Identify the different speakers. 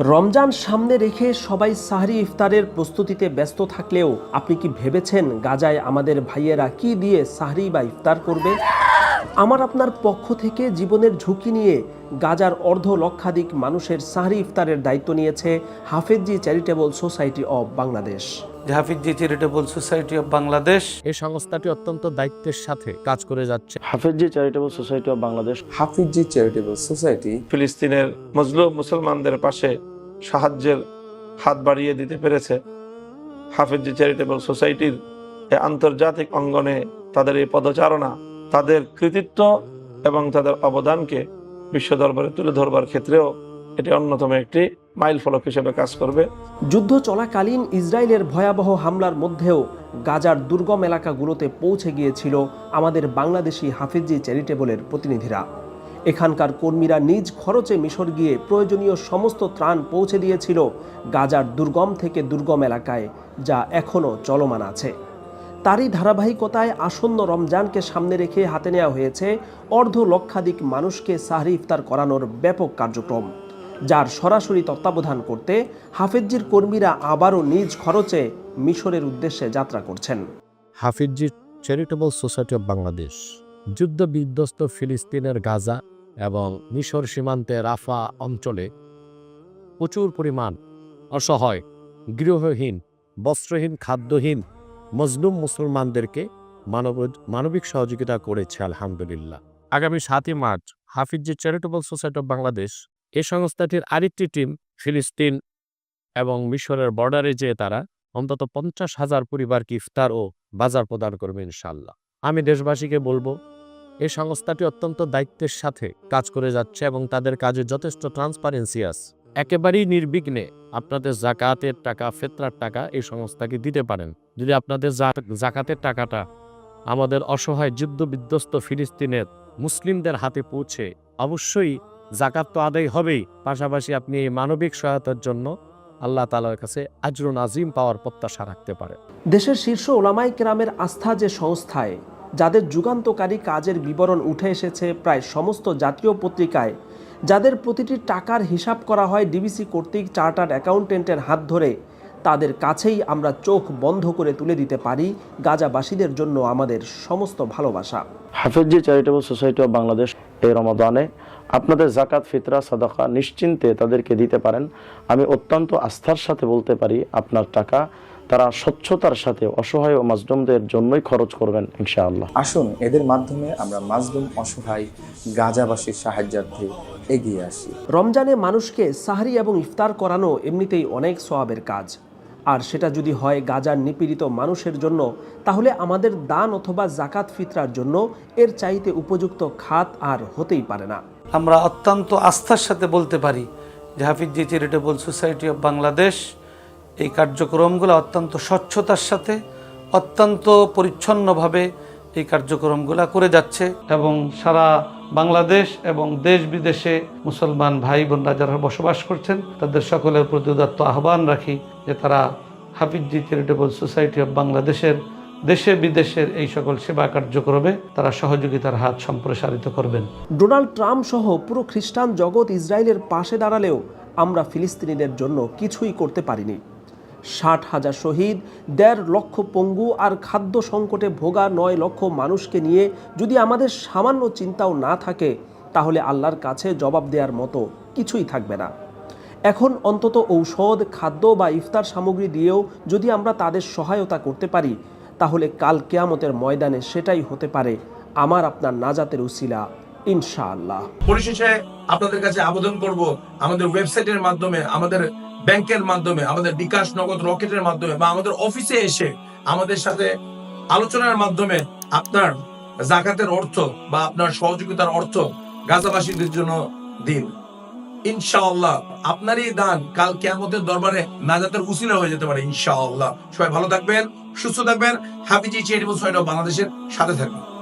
Speaker 1: রমজান সামনে রেখে সবাই সাহরি ইফতারের প্রস্তুতিতে ব্যস্ত থাকলেও আপনি কি ভেবেছেন গাজায় আমাদের ভাইয়েরা কি দিয়ে সাহরি বা ইফতার করবে? আমার আপনার পক্ষ থেকে জীবনের ঝুঁকি নিয়ে গাজার অর্ধ লক্ষাধিক মানুষের সাহরি ইফতারের দায়িত্ব নিয়েছে Hafezi charitable society of Bangladesh.
Speaker 2: Hafizi charitable society of Bangladesh.
Speaker 3: এই সংস্থাটি অত্যন্ত দায়িত্বের সাথে কাজ করে যাচ্ছে।
Speaker 4: Hafezi charitable society of Bangladesh.
Speaker 5: Hafizi charitable society
Speaker 2: ফিলিস্তিনের মজলুম মুসলমানদের পাশে সাহায্যের হাত বাড়িয়ে দিতে পেরেছে। হাফিজি চ্যারিটেবল সোসাইটির আন্তর্জাতিক অঙ্গনে তাদের এই পদচারণা তাদের কৃতিত্ব এবং তাদের অবদানকে বিশ্ব দরবারে তুলে ধরবার ক্ষেত্রেও এটি অন্যতম একটি মাইল ফলক হিসেবে কাজ করবে।
Speaker 1: যুদ্ধ চলাকালীন ইসরায়েলের ভয়াবহ হামলার মধ্যেও গাজার দুর্গম এলাকাগুলোতে পৌঁছে গিয়েছিল আমাদের বাংলাদেশি হাফিজি চ্যারিটেবলের প্রতিনিধিরা। এখানকার কর্মীরা নিজ খরচে মিশর গিয়ে প্রয়োজনীয় সমস্ত ত্রাণ পৌঁছে দিয়েছিল গাজার দুর্গম থেকে দুর্গম এলাকায়, যা এখনও চলমান আছে। তারই ধারাবাহিকতায় আসন্ন রমজানকে সামনে রেখে হাতে নেওয়া হয়েছে অর্ধ লক্ষাধিক মানুষকে সাহরি ইফতার করানোর ব্যাপক কার্যক্রম, যার সরাসরি তত্ত্বাবধান করতে হাফেজ্জির কর্মীরা আবারও নিজ খরচে মিশরের উদ্দেশ্যে যাত্রা করছেন।
Speaker 3: Hafizi charitable society of Bangladesh যুদ্ধ বিধ্বস্ত ফিলিস্তিনের গাজা এবং মিশর সীমান্তে রাফা অঞ্চলে প্রচুর পরিমাণ অসহায়, গৃহহীন, বস্ত্রহীন, খাদ্যহীন মজলুম মুসলমানদেরকে মানব, মানবিক সহযোগিতা করেছে, আলহামদুলিল্লাহ। আগামী সাতই March, Hafizi charitable society of Bangladesh, এ সংস্থাটির আরেকটি টিম, ফিলিস্তিন এবং মিশরের বর্ডারে যেয়ে তারা অন্তত পঞ্চাশ হাজার পরিবারকে ইফতার ও বাজার প্রদান করবে ইনশাল্লাহ আমি দেশবাসীকে বলব এই সংস্থাটি অত্যন্ত দায়িত্বের সাথে কাজ করে যাচ্ছে এবং তাদের কাজে যথেষ্ট ট্রান্সপারেন্সি আছে। একেবারেই নির্বিঘ্নে আপনাদের জাকাতের টাকা, ফেতরার টাকা এই সংস্থাকে দিতে পারেন। যদি আপনাদের জাকাতের টাকাটা আমাদের অসহায় যুদ্ধ বিধ্বস্ত ফিলিস্তিনের মুসলিমদের হাতে পৌঁছে, অবশ্যই জাকাত তো আদায় হবেই। পাশাপাশি আপনি এই মানবিক সহায়তার জন্য আল্লাহ তালার কাছে আজরুন আজিম পাওয়ার প্রত্যাশা রাখতে পারেন।
Speaker 1: দেশের শীর্ষ ওলামাই কেরামের আস্থা যে সংস্থায়, যাদের যুগান্তকারী কাজের বিবরণ উঠে এসেছে প্রায় সমস্ত জাতীয় পত্রিকায়, যাদের প্রতিটি টাকার হিসাব করা হয় ডিবিসি কর্তৃক চার্টার্ড অ্যাকাউন্টেন্টের হাত ধরে তাদের কাছেই আমরা চোখ বন্ধ করে তুলে দিতে পারি গাজাবাসীদের জন্য আমাদের সমস্ত ভালোবাসা।
Speaker 4: Hafezi charitable society of Bangladesh এই রমাদানে আপনাদের জাকাত ফিতরা সাদাকা নিশ্চিন্তে তাদেরকে দিতে পারেন। আমি অত্যন্ত আস্থার সাথে বলতে পারি আপনার টাকা তারা স্বচ্ছতার সাথে অসহায় ও মাজলুমদের জন্যই খরচ করবেন ইনশাআল্লাহ।
Speaker 5: আসুন এদের মাধ্যমে আমরা মাজলুম অসহায় গাজাবাসীর সাহায্যার্থে এগিয়ে আসি।
Speaker 1: রমজানে মানুষকে সাহারি এবং ইফতার করানো এমনিতেই অনেক সোয়াবের কাজ। আর সেটা যদি হয় গাজার নিপীড়িত মানুষের জন্য, তাহলে আমাদের দান অথবা জাকাত ফিতরার জন্য এর চাইতে উপযুক্ত খাত আর হতেই পারে না।
Speaker 2: আমরা অত্যন্ত আস্থার সাথে বলতে পারি, যে Hafizi charitable society of Bangladesh এই কার্যক্রমগুলো অত্যন্ত স্বচ্ছতার সাথে, অত্যন্ত পরিচ্ছন্নভাবে এই কার্যক্রমগুলো করে যাচ্ছে এবং সারা বাংলাদেশ এবং দেশ বিদেশে মুসলমান ভাই বোনরা যারা বসবাস করছেন, তাদের সকলের প্রতি উদাত্ত আহ্বান রাখি যে তারা হাফিজি চ্যারিটেবল সোসাইটি অফ বাংলাদেশের দেশে বিদেশের এই সকল সেবা কার্যক্রমে তারা সহযোগিতার হাত সম্প্রসারিত করবেন।
Speaker 1: ডোনাল্ড ট্রাম্প সহ পুরো খ্রিস্টান জগৎ ইসরায়েলের পাশে দাঁড়ালেও আমরা ফিলিস্তিনিদের জন্য কিছুই করতে পারিনি। ষাট হাজার শহীদ, দেড় লক্ষ পঙ্গু আর খাদ্য সংকটে ভোগা নয় লক্ষ মানুষকে নিয়ে যদি আমাদের সামান্য চিন্তাও না থাকে, তাহলে আল্লাহর কাছে জবাব দেওয়ার মতো কিছুই থাকবে না। এখন অন্তত ঔষধ, খাদ্য বা ইফতার সামগ্রী দিয়েও যদি আমরা তাদের সহায়তা করতে পারি, তাহলে কাল কেয়ামতের ময়দানে সেটাই হতে পারে আমার আপনার নাজাতের উসিলা, ইনশাআল্লাহ।
Speaker 6: পরিশেষে আপনাদের কাছে আবেদন করব, আমাদের ওয়েবসাইটের মাধ্যমে আমাদের ব্যাংকের মাধ্যমে, আমাদের বিকাশ নগদ রকেটের মাধ্যমে বা আমাদের অফিসে এসে আমাদের সাথে আলোচনার মাধ্যমে আপনার জাকাতের অর্থ বা আপনার সহযোগিতার অর্থ গাজাবাসীদের জন্য দিন। ইনশাআল্লাহ আপনার এই দান কাল কেয়ামতের দরবারে নাজাতের উসিলা হয়ে যেতে পারে, ইনশাআল্লাহ। সবাই ভালো থাকবেন, সুস্থ থাকবেন। হ্যাপি সোসাইটি অফ বাংলাদেশের সাথে থাকবেন।